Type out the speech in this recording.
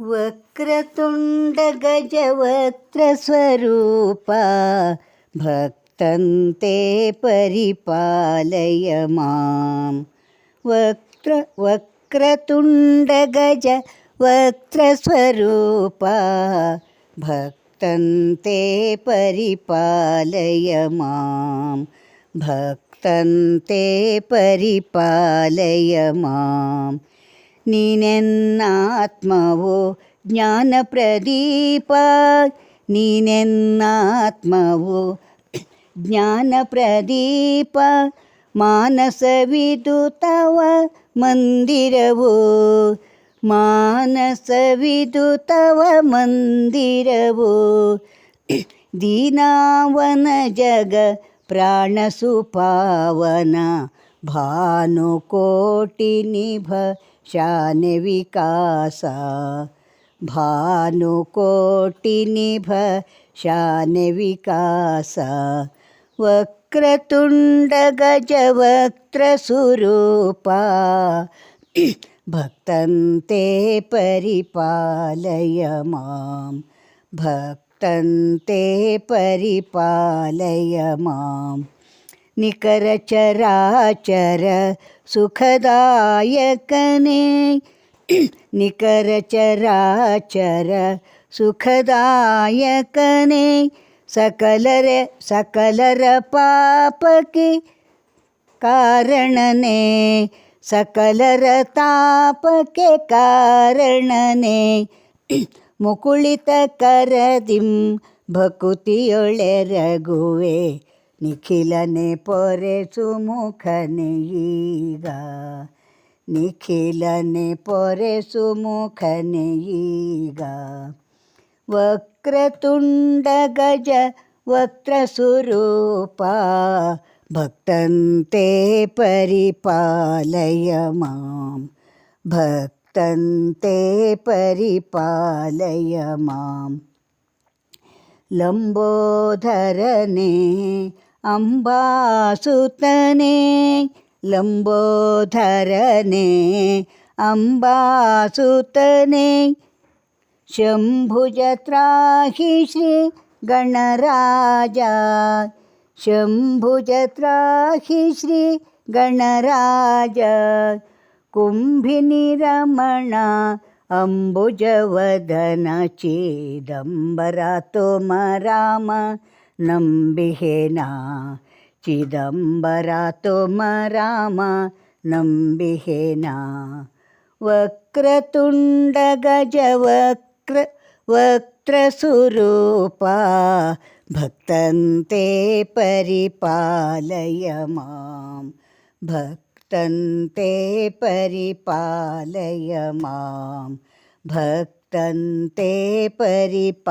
वक्रतुण्डगजवक्त्रस्वरूप भक्तं ते परिपालय मां वक्त्र वक्रतुण्डगज वक्त्रस्वरूप भक्तं ते परिपालय मां भक्तं ते परिपालय माम् ನೀನೆನ್ನಾತ್ಮವೋ ಜ್ಞಾನಪ್ರದೀಪ ನೀನೆನ್ನಾತ್ಮವೋ ಜ್ಞಾನಪ್ರದೀಪ ಮಾನಸವಿದು ತವ ಮಂದಿರವೋ ಮಾನಸವಿದು ತವ ಮಂದಿರವೋ ದೀನಾವನ ಜಗ ಪ್ರಾಣಸುಪಾವನ ಭಾನುಕೋಟಿ ನಿಭ ಶಾನೆ ವಿಕಾಸ ಭಾನುಕೋಟಿ ನಿಭ शाने विकासा। भानुकोटिनिभ शाने विकासा। वक्रतुण्डगजवक्त्रस्वरूपा भक्तन्ते परिपालय माँ भक्तन्ते परिपालय माम्। നികരചരാചര സുഖദായകനേ. നികരചരാചര സുഖദായകനേ. സകലര സകലര പാപക്ക് കാരണനേ. സകലര താപക്കെ കാരണനേ. മുകുളിത കരതിം ഭക്കുതിയൊളെ രഘുവേ. ನಿಖಿಲನೆ ಪೊರೆಸು ಮುಖನೆ ಈಗ ನಿಖಿಲನೆ ಪೊರೆಸು ಮುಖನೆ ಈಗ ವಕ್ರತುಂಡ ಗಜ ವಕ್ರ ಸ್ವರೂಪ ಭಕ್ತಂತೆ ಪರಿಪಾಲಯ ಮಾಂ ಭಕ್ತಂತೆ ಪರಿಪಾಲಯ ಮಾಂ ಲಂಬೋಧರನೇ അംബാസുതനേ ലംബോധരനേ അംബാസുതനേ ശംഭുജത്രാഹി ശ്രീ ഗണരാജ ശംഭുജത്രാഹി ശ്രീ ഗണരാജ. കുംഭിനി രമണ अम्बुजवदन चिदम्बरा तोम राम ನಂಬಿಹೇನಾ ಚಿದಂಬರ ತೋಮ ರಾಮ ನಂಬಿಹೇನಾ ವಕ್ರತುಂಡ ಗಜ ವಕ್ರ ವಕ್ತ್ರಸ್ವರೂಪ ಭಕ್ತಂತೆ ಪರಿಪಾಲಯ ಮಾಂ ಭಕ್ತಂತೆ ಪರಿಪಾಲಯ ಮಾಂ ಭಕ್ತಂತೆ ಪರಿಪಾ